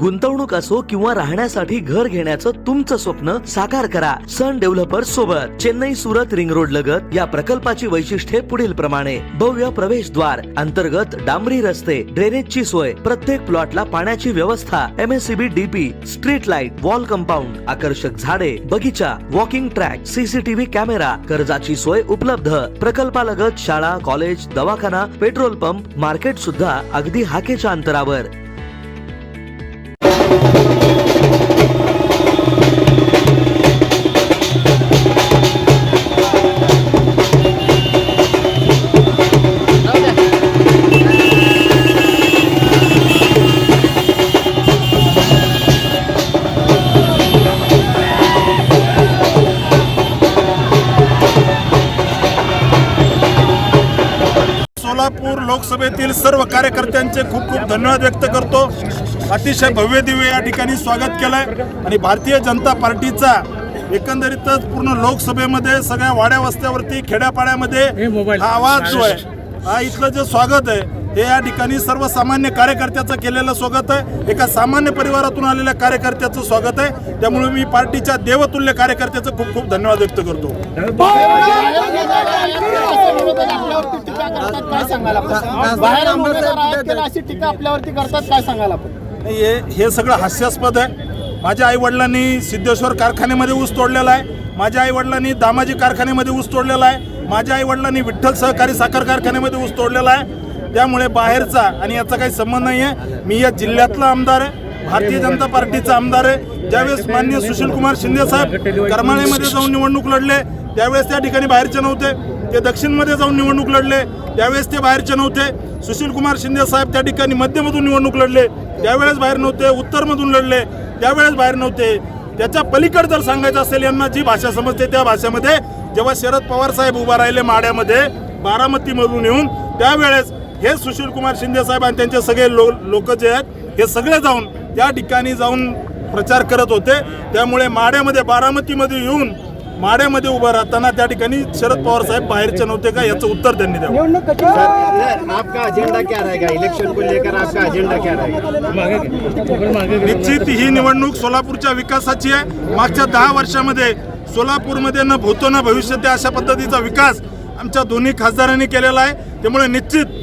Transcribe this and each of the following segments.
गुंतवणूक असो किंवा राहण्यासाठी घर घेण्याचं तुमचं स्वप्न साकार करा. सन डेव्हलपर सोबत चेन्नई सुरत रिंग रोड लगत या प्रकल्पाची वैशिष्ट्ये पुढील प्रमाणे. भव्य प्रवेशद्वार अंतर्गत डांबरी रस्ते ड्रेनेजची सोय प्रत्येक प्लॉटला पाण्याची व्यवस्था MSCB DP street light wall compound आकर्षक झाडे बगीचा वॉकिंग ट्रॅक सीसीटीव्ही कॅमेरा कर्जाची सोय उपलब्ध. प्रकल्पालगत शाळा कॉलेज दवाखाना पेट्रोल पंप मार्केट सुद्धा अगदी हाकेच्या अंतरावर. सोलापूर लोकसभेतील सर्व कार्यकर्त्यांचे खूप खूप धन्यवाद व्यक्त करतो. अतिशय भव्य दिव्य या ठिकाणी स्वागत केलंय. आणि भारतीय जनता पार्टीचा एकंदरीतच पूर्ण लोकसभेमध्ये सगळ्या वाड्या वस्त्यावरती खेड्यापाड्यामध्ये हा आवाज जो आहे हा इथलं जे स्वागत आहे हे या ठिकाणी सर्वसामान्य कार्यकर्त्याचं केलेलं स्वागत आहे. एका सामान्य परिवारातून आलेल्या कार्यकर्त्याचं स्वागत आहे. त्यामुळे मी पार्टीच्या देवतुल्य कार्यकर्त्याचं खूप खूप धन्यवाद व्यक्त करतो. अशी टीका आपल्यावरती करतात काय हे हे सगळं हास्यास्पद आहे. माझ्या आईवडिलांनी सिद्धेश्वर कारखान्यामध्ये ऊस तोडलेला आहे. माझ्या आईवडिलांनी दामाजी कारखान्यामध्ये ऊस तोडलेला आहे. माझ्या आईवडिलांनी विठ्ठल सहकारी साखर कारखान्यामध्ये ऊस तोडलेला आहे. त्यामुळे बाहेरचा आणि याचा काही संबंध नाही आहे मी या जिल्ह्यातला आमदार आहे भारतीय जनता पार्टीचा आमदार आहे. ज्यावेळेस मान्य सुशील कुमार शिंदे साहेब करमाळ्यामध्ये जाऊन निवडणूक लढले त्यावेळेस त्या ठिकाणी बाहेरचे नव्हते. ते दक्षिणमध्ये जाऊन निवडणूक लढले त्यावेळेस ते बाहेरचे नव्हते. सुशील कुमार शिंदे साहेब त्या ठिकाणी मध्यमधून निवडणूक लढले त्यावेळेस बाहेर नव्हते उत्तरमधून लढले त्यावेळेस बाहेर नव्हते. त्याच्या पलीकडे जर सांगायचं असेल यांना जी भाषा समजते त्या भाषेमध्ये जेव्हा शरद पवार साहेब उभा राहिले माड्यामध्ये बारामतीमधून येऊन त्यावेळेस हे सुशील कुमार शिंदे साहेब आणि त्यांचे सगळे लो लोक जे आहेत हे सगळे जाऊन त्या ठिकाणी जाऊन प्रचार करत होते. त्यामुळे माड्यामध्ये बारामतीमध्ये येऊन माड्यामध्ये उभं राहताना त्या ठिकाणी शरद पवार साहेब बाहेरचे नव्हते का? याचं उत्तर त्यांनी द्यावं. सर आपका एजेंडा क्या रहेगा? इलेक्शन को लेकर आपका एजेंडा क्या रहेगा? निश्चित ही निवडणूक सोलापूरच्या विकासाची आहे. मागच्या दहा वर्षामध्ये सोलापूरमध्ये न भूतो न भविष्यते अशा पद्धतीचा विकास आमच्या दोन्ही खासदारांनी केलेला आहे. त्यामुळे निश्चित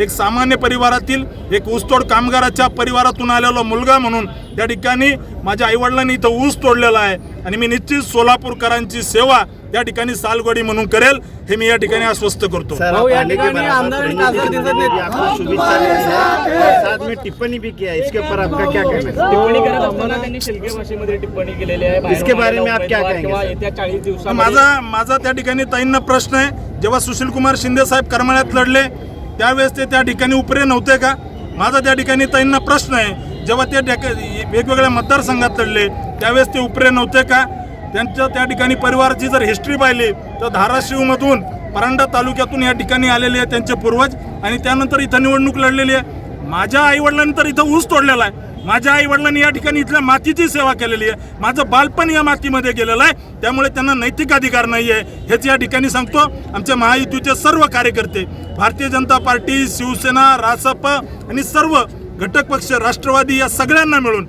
एक सामान्य परिवारातील एक ऊसतोड कामगाराच्या परिवारातून आलेला मुलगा म्हणून त्या ठिकाणी माझ्या आईवडिलांनी इथं ऊस तोडलेला आहे. आणि मी निश्चित सोलापूरकरांची सेवा त्या ठिकाणी सालगडी म्हणून करेल. हे मी या ठिकाणी आश्वस्त करतो. है टिप्पणी भी किया है इसके ऊपर आपका क्या कहना है? टिप्पणी करत असताना त्यांनी शिलके भाषेमध्ये टिप्पणी केलेली आहे. बाहेरून इसके बारे में आलेला आप क्या उमेदवार कहेंगे, किंवा सर? येत्या चाळीस दिवसात माझा माझा त्या ठिकाणी ताईंना प्रश्न आहे. जेव्हा सुशील कुमार शिंदे साहेब करमाळ्यात लढले त्यावेळेस ते त्या ठिकाणी उपरे नव्हते का? माझा त्या ठिकाणी त्यांना प्रश्न आहे. जेव्हा ते वेगवेगळ्या मतदारसंघात लढले त्यावेळेस ते उपरे नव्हते का? त्यांच्या त्या ठिकाणी परिवाराची जर हिस्ट्री पाहिली तर धाराशिवमधून परांडा तालुक्यातून या ठिकाणी आलेले आहे त्यांचे पूर्वज आणि त्यानंतर इथं निवडणूक लढलेली आहे. माझ्या आईवडिलांनी तर इथं ऊस तोडलेला आहे. माझ्या आईवडिलांनी या ठिकाणी इथल्या मातीची सेवा केलेली आहे. माझं बालपण या मातीमध्ये गेलेलं आहे. त्यामुळे त्यांना नैतिक अधिकार नाही आहे हेच या ठिकाणी सांगतो. आमच्या महायुतीचे सर्व कार्यकर्ते भारतीय जनता पार्टी शिवसेना रासप आणि सर्व घटक पक्ष राष्ट्रवादी या सगळ्यांना मिळून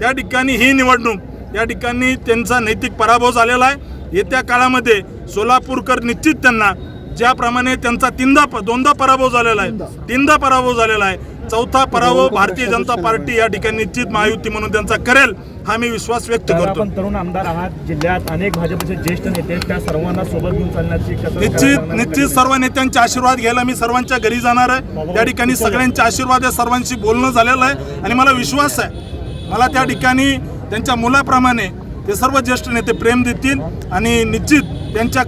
त्या ठिकाणी ही निवडणूक या ठिकाणी त्यांचा नैतिक पराभव झालेला आहे. येत्या काळामध्ये सोलापूरकर निश्चित त्यांना ज्याप्रमाणे त्यांचा तीनदा दोनदा पराभव झालेला आहे. तीनदा. पराभव झालेला आहे. चौथा पराभव भारतीय जनता पार्टी या ठिकाणी निश्चित महायुती म्हणून त्यांचा करेल हा मी विश्वास व्यक्त करतो. आपण तरुण आमदार आहात. जिल्ह्यात अनेक भाजपचे ज्येष्ठ नेते आहेत, त्या सर्वांना सोबत घेऊन चालण्याची निश्चित निश्चित सर्व नेत्यांचे आशीर्वाद घ्यायला मी सर्वांच्या घरी जाणार आहे. त्या ठिकाणी सगळ्यांचे आशीर्वाद आहे सर्वांशी बोलणं झालेलं आहे. आणि मला विश्वास आहे. मला त्या ठिकाणी त्यांच्या मुलाप्रमाणे ते सर्व ज्येष्ठ नेते प्रेम देतील आणि निश्चित त्यांच्या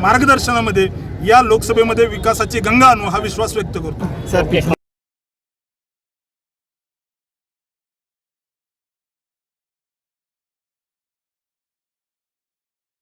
मार्गदर्शनामध्ये या लोकसभेमध्ये विकासाची गंगा आणू हा विश्वास व्यक्त करतो. सर